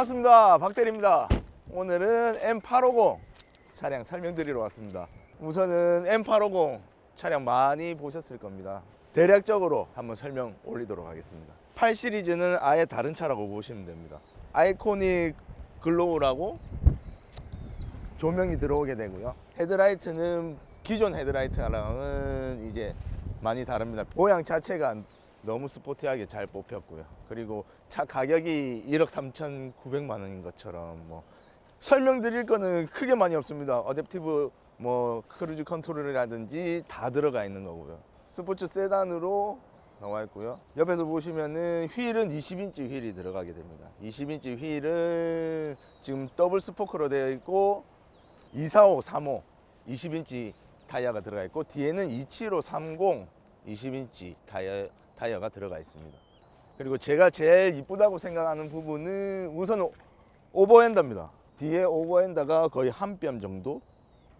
반갑습니다. 박대리입니다. 오늘은 M850 차량 설명드리러 왔습니다. 우선은 M850 차량 많이 보셨을 겁니다. 대략적으로 한번 설명 올리도록 하겠습니다. 8 시리즈는 아예 다른 차라고 보시면 됩니다. 아이코닉 글로우라고 조명이 들어오게 되고요. 헤드라이트는 기존 헤드라이트랑은 이제 많이 다릅니다. 모양 자체가 너무 스포티하게 잘 뽑혔고요. 그리고 차 가격이 1억 3,900만 원인 것처럼 뭐 설명드릴 거는 크게 많이 없습니다. 어댑티브 뭐 크루즈 컨트롤이라든지 다 들어가 있는 거고요. 스포츠 세단으로 나와 있고요. 옆에서 보시면은 휠은 20인치 휠이 들어가게 됩니다. 20인치 휠은 지금 더블 스포크로 되어 있고 245, 35 20인치 타이어가 들어가 있고 뒤에는 27530 20인치 타이어, 타이어가 들어가 있습니다. 그리고 제가 제일 이쁘다고 생각하는 부분은 우선 오- 오버핸더입니다. 뒤에 오버핸더가 거의 한 뼘 정도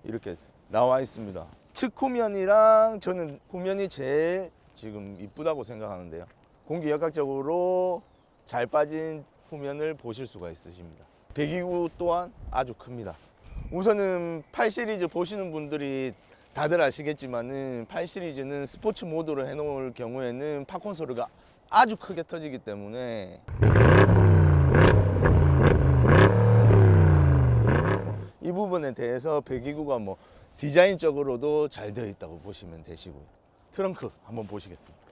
이렇게 나와 있습니다. 측 후면이랑 저는 후면이 제일 지금 이쁘다고 생각하는데요. 공기 역학적으로 잘 빠진 후면을 보실 수가 있으십니다. 배기구 또한 아주 큽니다. 우선은 8 시리즈 보시는 분들이 다들 아시겠지만은 8 시리즈는 스포츠 모드로 해놓을 경우에는 팝콘 소리가 아주 크게 터지기 때문에 이 부분에 대해서 배기구가 뭐 디자인적으로도 잘 되어 있다고 보시면 되시고요. 트렁크 한번 보시겠습니다.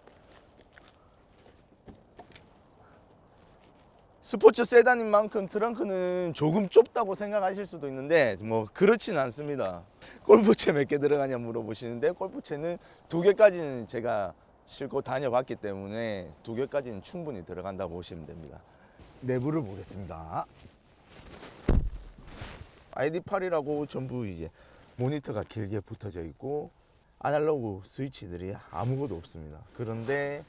스포츠 세단인 만큼 트렁크는 조금 좁다고 생각하실 수도 있는데 뭐 그렇진 않습니다. 골프채 몇 개 들어가냐 물어보시는데 골프채는 두 개까지는 제가 싣고 다녀봤기 때문에 두 개까지는 충분히 들어간다고 보시면 됩니다. 내부를 보겠습니다. ID8이라고 전부 이제 모니터가 길게 붙어져 있고 아날로그 스위치들이 아무것도 없습니다. 그런데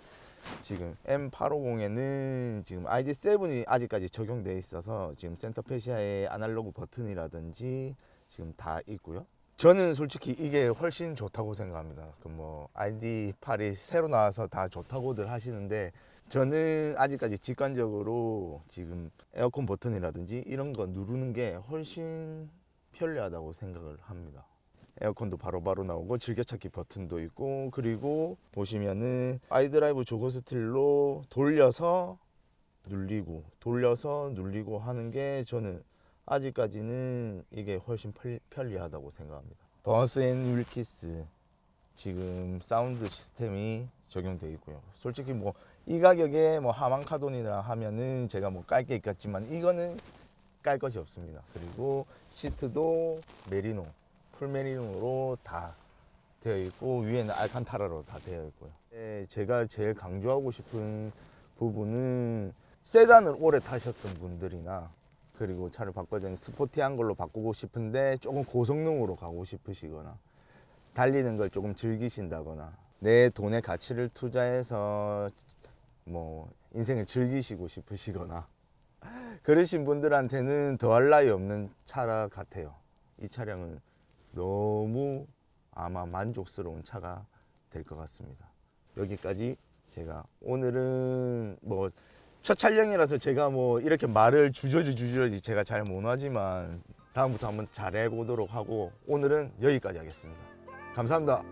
지금 M850에는 지금 ID7이 아직까지 적용되어 있어서 지금 센터페시아의 아날로그 버튼이라든지 지금 다 있고요. 저는 솔직히 이게 훨씬 좋다고 생각합니다. 그 뭐 ID8이 새로 나와서 다 좋다고들 하시는데 저는 아직까지 직관적으로 지금 에어컨 버튼이라든지 이런 거 누르는 게 훨씬 편리하다고 생각을 합니다. 에어컨도 바로 바로 나오고 즐겨찾기 버튼도 있고 그리고 보시면은 아이드라이브 조거 스틸로 돌려서 눌리고 돌려서 눌리고 하는 게 저는 아직까지는 이게 훨씬 편- 편리하다고 생각합니다. 버스 앤 윌키스 지금 사운드 시스템이 적용되어 있고요. 솔직히 뭐 이 가격에 뭐 하만 카돈이라 하면은 제가 뭐 깔 게 있겠지만 이거는 깔 것이 없습니다. 그리고 시트도 메리노, 풀 메리노로 다 되어 있고 위에는 알칸타라로 다 되어 있고요. 네, 제가 제일 강조하고 싶은 부분은 세단을 오래 타셨던 분들이나 그리고 차를 바꿔야 스포티한 걸로 바꾸고 싶은데 조금 고성능으로 가고 싶으시거나 달리는 걸 조금 즐기신다거나 내 돈의 가치를 투자해서 뭐 인생을 즐기시고 싶으시거나 그러신 분들한테는 더할 나위 없는 차라 같아요. 이 차량은 너무 아마 만족스러운 차가 될 것 같습니다. 여기까지 제가 오늘은 뭐 첫 촬영이라서 제가 뭐 이렇게 말을 주저지 주저지 제가 잘 못하지만 다음부터 한번 잘해 보도록 하고 오늘은 여기까지 하겠습니다. 감사합니다.